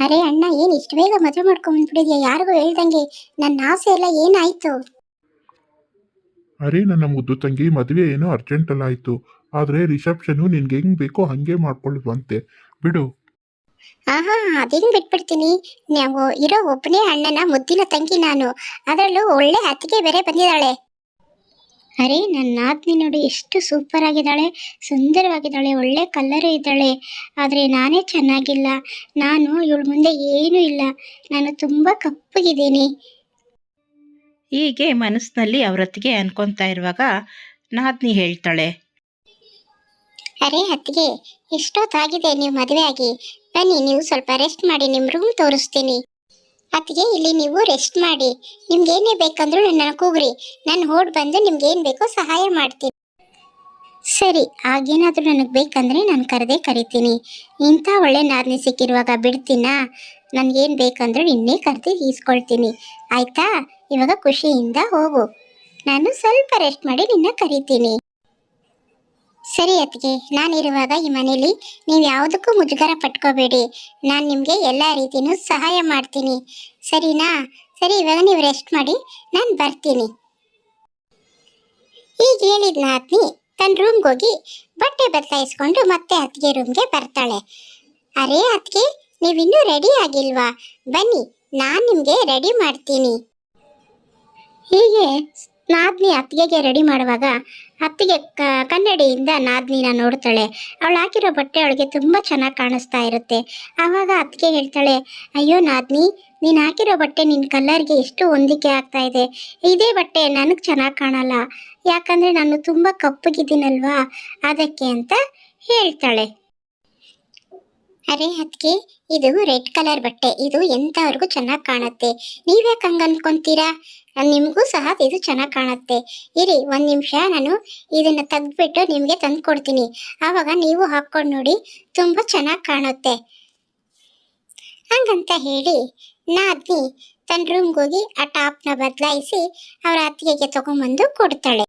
ಅರೆ ಅಣ್ಣ ಏನ್ ಇಷ್ಟು ಬೇಗ ಮದುವೆ ಮಾಡ್ಕೊಂಡ್ ಬಂದ್ಬಿಟ್ಟಿದ್ಯಾ? ಯಾರಿಗೂ ಹೇಳ್ದಂಗೆ. ನನ್ನ ಆಸೆ ಎಲ್ಲ ಏನಾಯ್ತು? ಅರೆ ನನ್ನ ಮುದ್ದು ತಂಗಿ ಮದುವೆ ಏನೋ ಅರ್ಜೆಂಟ್ ಅಲ್ಲ ಆಯ್ತು. ಆದ್ರೆ ರಿಸೆಪ್ಷನು ನಿನ್ಗೆ ಹೆಂಗ್ ಬೇಕೋ ಹಂಗೆ ಮಾಡ್ಕೊಳ್ಳುವಂತೆ. ಬಿಡು. ಆಹಾ ಅದೇನ್ ಬಿಟ್ಬಿಡ್ತೀನಿ? ನಾವು ಇರೋ ಒಬ್ಬನೇ ಅಣ್ಣನ ಮುದ್ದಿನ ತಂಗಿ ನಾನು. ಅದರಲ್ಲೂ ಒಳ್ಳೆ ಅತ್ತಿಗೆ ಬೇರೆ ಬಂದಿದ್ದಾಳೆ. ಅರೆ ನನ್ನ ನಾದಿನಿ ನೋಡಿ ಎಷ್ಟು ಸೂಪರ್ ಆಗಿದ್ದಾಳೆ ಸುಂದರವಾಗಿದ್ದಾಳೆ ಒಳ್ಳೆ ಕಲರ್ ಇದ್ದಾಳೆ. ಆದರೆ ನಾನೇ ಚೆನ್ನಾಗಿಲ್ಲ. ನಾನು ಇವಳ ಮುಂದೆ ಏನೂ ಇಲ್ಲ. ನಾನು ತುಂಬ ಕಪ್ಪಗಿದ್ದೀನಿ. ಹೀಗೆ ಮನಸ್ಸಿನಲ್ಲಿ ಅವರತ್ತಿಗೆ ಅನ್ಕೊತಾ ಇರುವಾಗ ನಾದಿನಿ ಹೇಳ್ತಾಳೆ. ಅರೆ ಅತ್ತಿಗೆ ಎಷ್ಟೊತ್ತಾಗಿದೆ ನೀವು ಮದುವೆ ಆಗಿ ಬನ್ನಿ ನೀವು ಸ್ವಲ್ಪ ರೆಸ್ಟ್ ಮಾಡಿ ನಿಮ್ಮ ರೂಮ್ ತೋರಿಸ್ತೀನಿ. ಅತ್ತಿಗೆ, ಇಲ್ಲಿ ನೀವು ರೆಸ್ಟ್ ಮಾಡಿ. ನಿಮ್ಗೇನೇ ಬೇಕಂದ್ರೂ ನನ್ನ ಕೂಗ್ರಿ. ನಾನು ಓಡ್ ಬಂದು ನಿಮ್ಗೆ ಏನು ಬೇಕೋ ಸಹಾಯ ಮಾಡ್ತೀನಿ. ಸರಿ ಆಗೇನಾದರೂ ನನಗೆ ಬೇಕಂದರೆ ನಾನು ಕರೆದೇ ಕರಿತೀನಿ. ಇಂಥ ಒಳ್ಳೆ ನಾದ್ನಿ ಸಿಕ್ಕಿರುವಾಗ ಬಿಡ್ತೀನಾ? ನನಗೇನು ಬೇಕಂದ್ರೂ ನಿನ್ನೆ ಕರೆದು ಈಸ್ಕೊಳ್ತೀನಿ. ಆಯಿತಾ? ಇವಾಗ ಖುಷಿಯಿಂದ ಹೋಗು. ನಾನು ಸ್ವಲ್ಪ ರೆಸ್ಟ್ ಮಾಡಿ ನಿನ್ನ ಕರಿತೀನಿ. ಸರಿ ಅತ್ತಿಗೆ ನಾನಿರುವಾಗ ಈ ಮನೇಲಿ ನೀವು ಯಾವುದಕ್ಕೂ ಮುಜುಗರ ಪಟ್ಕೋಬೇಡಿ. ನಾನು ನಿಮಗೆ ಎಲ್ಲ ರೀತಿಯೂ ಸಹಾಯ ಮಾಡ್ತೀನಿ. ಸರಿನಾ? ಸರಿ, ಇವಾಗ ನೀವು ರೆಸ್ಟ್ ಮಾಡಿ, ನಾನು ಬರ್ತೀನಿ. ಈಗ ಹೇಳಿದ ನಾತ್ನಿ ತನ್ನ ರೂಮ್ಗೆ ಹೋಗಿ ಬಟ್ಟೆ ಬದಲಾಯಿಸ್ಕೊಂಡು ಮತ್ತೆ ಅತ್ತಿಗೆ ರೂಮ್ಗೆ ಬರ್ತಾಳೆ. ಅರೇ ಅತ್ತಿಗೆ ನೀವಿನ್ನೂ ರೆಡಿ ಆಗಿಲ್ವಾ? ಬನ್ನಿ, ನಾನು ನಿಮಗೆ ರೆಡಿ ಮಾಡ್ತೀನಿ. ಹೀಗೆ ನಾದ್ನಿ ಅತ್ತಿಗೆಗೆ ರೆಡಿ ಮಾಡುವಾಗ ಅತ್ತಿಗೆ ಕನ್ನಡಿಯಿಂದ ನಾದ್ನಿನ ನೋಡ್ತಾಳೆ. ಅವಳು ಹಾಕಿರೋ ಬಟ್ಟೆ ಅವಳಿಗೆ ತುಂಬ ಚೆನ್ನಾಗಿ ಕಾಣಿಸ್ತಾ ಇರುತ್ತೆ. ಆವಾಗ ಅತ್ತಿಗೆ ಹೇಳ್ತಾಳೆ, ಅಯ್ಯೋ ನಾದ್ನಿ, ನೀನು ಹಾಕಿರೋ ಬಟ್ಟೆ ನಿನ್ನ ಕಲ್ಲರ್ಗೆ ಎಷ್ಟು ಹೊಂದಿಕೆ ಆಗ್ತಾ ಇದೆ. ಇದೇ ಬಟ್ಟೆ ನನಗೆ ಚೆನ್ನಾಗಿ ಕಾಣಲ್ಲ. ಯಾಕಂದರೆ ನಾನು ತುಂಬ ಕಪ್ಪಗಿದ್ದೀನಲ್ವಾ? ಅದಕ್ಕೆ ಅಂತ ಹೇಳ್ತಾಳೆ. ಅರೆ ಅದಕ್ಕೆ ಇದು ರೆಡ್ ಕಲರ್ ಬಟ್ಟೆ. ಇದು ಎಂಥವ್ರಿಗೂ ಚೆನ್ನಾಗಿ ಕಾಣುತ್ತೆ. ನೀವ್ಯಾಕೆ ಹಂಗೆ ಅನ್ಕೊಂತೀರಾ? ನಿಮಗೂ ಸಹ ಇದು ಚೆನ್ನಾಗಿ ಕಾಣುತ್ತೆ. ಇರಿ, ಒಂದು ನಿಮಿಷ, ನಾನು ಇದನ್ನು ತೆಗೆದ್ಬಿಟ್ಟು ನಿಮಗೆ ತಂದು ಕೊಡ್ತೀನಿ ಆವಾಗ ನೀವು ಹಾಕ್ಕೊಂಡು ನೋಡಿ, ತುಂಬ ಚೆನ್ನಾಗಿ ಕಾಣುತ್ತೆ. ಹಂಗಂತ ಹೇಳಿ, ನಾದ್ನಿ ತನ್ನ ರೂಮ್ಗೆ ಹೋಗಿ ಆ ಟಾಪ್ನ ಬದಲಾಯಿಸಿ ಅವರ ಅತ್ತಿಗೆಗೆ ತಗೊಂಬಂದು ಕೊಡ್ತಾಳೆ.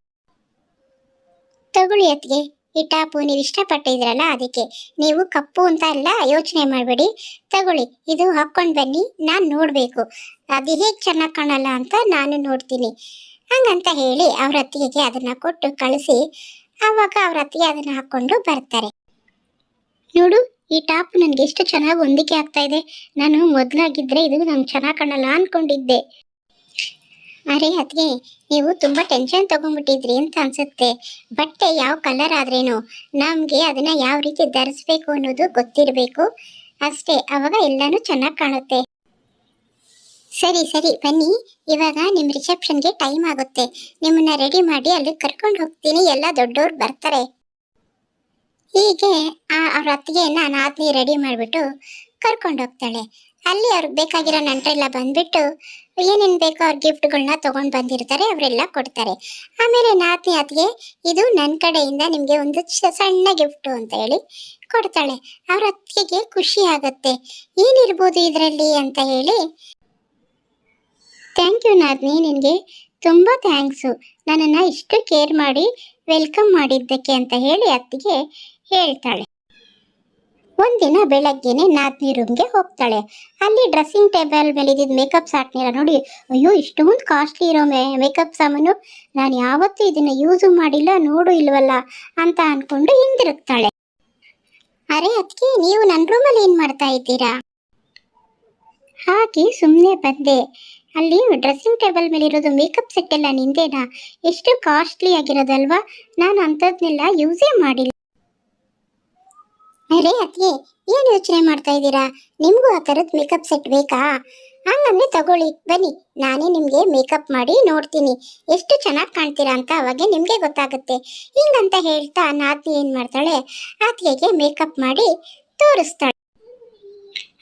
ತಗೊಳ್ಳಿ ಅತ್ತಿಗೆ. ಈ ಟಾಪು ನೀವು ಇಷ್ಟಪಟ್ಟಿದ್ರಲ್ಲ ಅದಕ್ಕೆ ನೀವು ಕಪ್ಪು ಅಂತ ಎಲ್ಲ ಯೋಚನೆ ಮಾಡಬೇಡಿ. ತಗೊಳ್ಳಿ, ಇದು ಹಾಕ್ಕೊಂಡು ಬನ್ನಿ, ನಾನು ನೋಡಬೇಕು. ಅದು ಹೇಗೆ ಚೆನ್ನಾಗಿ ಕಾಣಲ್ಲ ಅಂತ ನಾನು ನೋಡ್ತೀನಿ. ಹಂಗಂತ ಹೇಳಿ ಅವ್ರ ಅತ್ತಿಗೆಗೆ ಅದನ್ನು ಕೊಟ್ಟು ಕಳಿಸಿ ಆವಾಗ ಅವ್ರ ಅತ್ತಿಗೆ ಅದನ್ನು ಹಾಕ್ಕೊಂಡು ಬರ್ತಾರೆ. ನೋಡು, ಈ ಟಾಪ್ ನನಗೆ ಎಷ್ಟು ಚೆನ್ನಾಗಿ ಹೊಂದಿಕೆ ಆಗ್ತಾ ಇದೆ. ನಾನು ಮೊದಲಾಗಿದ್ದರೆ ಇದು ನಂಗೆ ಚೆನ್ನಾಗಿ ಕಾಣಲ್ಲ ಅನ್ಕೊಂಡಿದ್ದೆ. ಅರೆ ಅದ್ಗೆ ನೀವು ತುಂಬ ಟೆನ್ಷನ್ ತಗೊಂಡ್ಬಿಟ್ಟಿದ್ರಿ ಅಂತ ಅನ್ಸುತ್ತೆ. ಬಟ್ಟೆ ಯಾವ ಕಲರ್ ಆದ್ರೇನು? ನಮಗೆ ಅದನ್ನ ಯಾವ ರೀತಿ ಧರಿಸ್ಬೇಕು ಅನ್ನೋದು ಗೊತ್ತಿರಬೇಕು. ಅಷ್ಟೇ, ಅವಾಗ ಎಲ್ಲಾನು ಚೆನ್ನಾಗಿ ಕಾಣುತ್ತೆ. ಸರಿ ಸರಿ, ಬನ್ನಿ. ಇವಾಗ ನಿಮ್ಮ ರಿಸೆಪ್ಷನ್ಗೆ ಟೈಮ್ ಆಗುತ್ತೆ. ನಿಮ್ಮನ್ನ ರೆಡಿ ಮಾಡಿ ಅಲ್ಲಿ ಕರ್ಕೊಂಡು ಹೋಗ್ತೀನಿ. ಎಲ್ಲ ದೊಡ್ಡವ್ರು ಬರ್ತಾರೆ. ಹೀಗೆ ಅವ್ರ ನಾನು ನಾದ್ನಿ ರೆಡಿ ಮಾಡಿಬಿಟ್ಟು ಕರ್ಕೊಂಡು ಹೋಗ್ತಾಳೆ. ಅಲ್ಲಿ ಅವ್ರಿಗೆ ಬೇಕಾಗಿರೋ ನಂಟ್ರೆಲ್ಲ ಬಂದ್ಬಿಟ್ಟು ಏನೇನು ಬೇಕೋ ಅವ್ರ ಗಿಫ್ಟ್ಗಳನ್ನ ತೊಗೊಂಡು ಬಂದಿರ್ತಾರೆ, ಅವರೆಲ್ಲ ಕೊಡ್ತಾರೆ. ಆಮೇಲೆ ನಾತಿ ಅತ್ತಿಗೆ ಇದು ನನ್ನ ಕಡೆಯಿಂದ ನಿಮಗೆ ಒಂದು ಸಣ್ಣ ಗಿಫ್ಟು ಅಂತ ಹೇಳಿ ಕೊಡ್ತಾಳೆ. ಅವ್ರ ಅತ್ತಿಗೆಗೆ ಖುಷಿ ಆಗುತ್ತೆ. ಏನಿರ್ಬೋದು ಇದರಲ್ಲಿ ಅಂತ ಹೇಳಿ. ಥ್ಯಾಂಕ್ ಯು ನಾದ್ನಿ, ನಿನಗೆ ತುಂಬ ಥ್ಯಾಂಕ್ಸು. ನನ್ನನ್ನು ಇಷ್ಟು ಕೇರ್ ಮಾಡಿ, ವೆಲ್ಕಮ್ ಮಾಡಿದ್ದಕ್ಕೆ ಅಂತ ಹೇಳಿ ಅತ್ತಿಗೆ ಹೇಳ್ತಾಳೆ. ಒಂದಿನ ಬೆಳಗ್ಗೆನೆ ನಾದ್ನಿ ರೂಮ್ಗೆ ಹೋಗ್ತಾಳೆ. ಅಲ್ಲಿ ಡ್ರೆಸ್ಸಿಂಗ್ ಟೇಬಲ್ ಮೇಲೆ ಮೇಕಪ್ ಸಾಟ್ನೆಲ್ಲ ನೋಡಿ. ಅಯ್ಯೋ ಇಷ್ಟೊಂದು ಕಾಸ್ಟ್ಲಿ ಇರೋ ಮೇ ಮೇಕಪ್ ಸಾಮಾನು ನಾನು ಯಾವತ್ತೂ ಇದನ್ನ ಯೂಸು ಮಾಡಿಲ್ಲ, ನೋಡು ಇಲ್ವಲ್ಲ ಅಂತ ಅನ್ಕೊಂಡು ಹಿಂದಿರುಗ್ತಾಳೆ. ಅರೆ ಅದಕ್ಕೆ ನೀವು ನನ್ನ ರೂಮಲ್ಲಿ ಏನು ಮಾಡ್ತಾ ಇದ್ದೀರಾ? ಹಾಗೆ ಸುಮ್ಮನೆ ಬಂದೆ. ಅಲ್ಲಿ ಡ್ರೆಸ್ಸಿಂಗ್ ಟೇಬಲ್ ಮೇಲೆ ಇರೋದು ಮೇಕಪ್ ಸೆಟ್ ಎಲ್ಲ ನಿಂದೇನಾ? ಎಷ್ಟು ಕಾಸ್ಟ್ಲಿ ಆಗಿರೋದಲ್ವಾ? ನಾನು ಅಂಥದ್ನೆಲ್ಲ ಯೂಸೇ ಮಾಡಿಲ್ಲ. ಅರೆ ಅತ್ತಿಗೆ, ಏನು ಯೋಚನೆ ಮಾಡ್ತಾ ಇದ್ದೀರಾ? ನಿಮಗೂ ಆ ಥರದ ಮೇಕಪ್ ಸೆಟ್ ಬೇಕಾ? ಹಂಗಂದ್ರೆ ತಗೊಳ್ಳಿ, ಬನ್ನಿ, ನಾನೇ ನಿಮಗೆ ಮೇಕಪ್ ಮಾಡಿ ನೋಡ್ತೀನಿ. ಎಷ್ಟು ಚೆನ್ನಾಗಿ ಕಾಣ್ತೀರಾ ಅಂತ ಅವಾಗೆ ನಿಮಗೆ ಗೊತ್ತಾಗುತ್ತೆ. ಹಿಂಗಂತ ಹೇಳ್ತಾ ನಾತಿ ಏನು ಮಾಡ್ತಾಳೆ? ಆತಿಗೆಗೆ ಮೇಕಪ್ ಮಾಡಿ ತೋರಿಸ್ತಾಳೆ.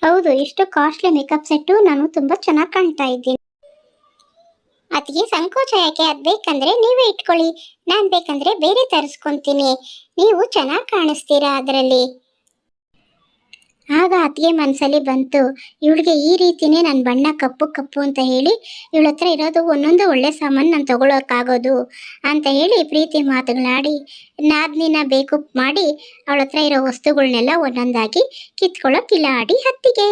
ಹೌದು ಇಷ್ಟು ಕಾಸ್ಟ್ಲಿ ಮೇಕಪ್ ಸೆಟ್ಟು ನಾನು ತುಂಬ ಚೆನ್ನಾಗಿ ಕಾಣ್ತಾ ಇದ್ದೀನಿ. ಅದಕ್ಕೆ ಸಂಕೋಚ ಯಾಕೆ? ಅದು ಬೇಕಂದರೆ ನೀವೇ ಇಟ್ಕೊಳ್ಳಿ. ನಾನು ಬೇಕಂದ್ರೆ ಬೇರೆ ತರಿಸ್ಕೊತೀನಿ. ನೀವು ಚೆನ್ನಾಗಿ ಕಾಣಿಸ್ತೀರಾ ಅದರಲ್ಲಿ? ಆಗ ಅತ್ತಿಗೆ ಮನಸ್ಸಲ್ಲಿ ಬಂತು, ಇವಳಿಗೆ ಈ ರೀತಿನೇ ನನ್ನ ಬಣ್ಣ ಕಪ್ಪು ಕಪ್ಪು ಅಂತ ಹೇಳಿ, ಇವಳ ಹತ್ರ ಇರೋದು ಒಂದೊಂದು ಒಳ್ಳೆ ಸಾಮಾನು ನಾನು ತಗೊಳಕ್ಕಾಗೋದು ಅಂತ ಹೇಳಿ ಪ್ರೀತಿ ಮಾತುಗಳಾಡಿ, ನಾದ್ನಿನ ಬೇಕು ಮಾಡಿ ಅವಳ ಹತ್ರ ಇರೋ ವಸ್ತುಗಳನ್ನೆಲ್ಲ ಒಂದೊಂದಾಗಿ ಕಿತ್ಕೊಳ್ಳೋಕ್ಕಿಲ್ಲ ಆಡಿ ಹತ್ತಿಗೆ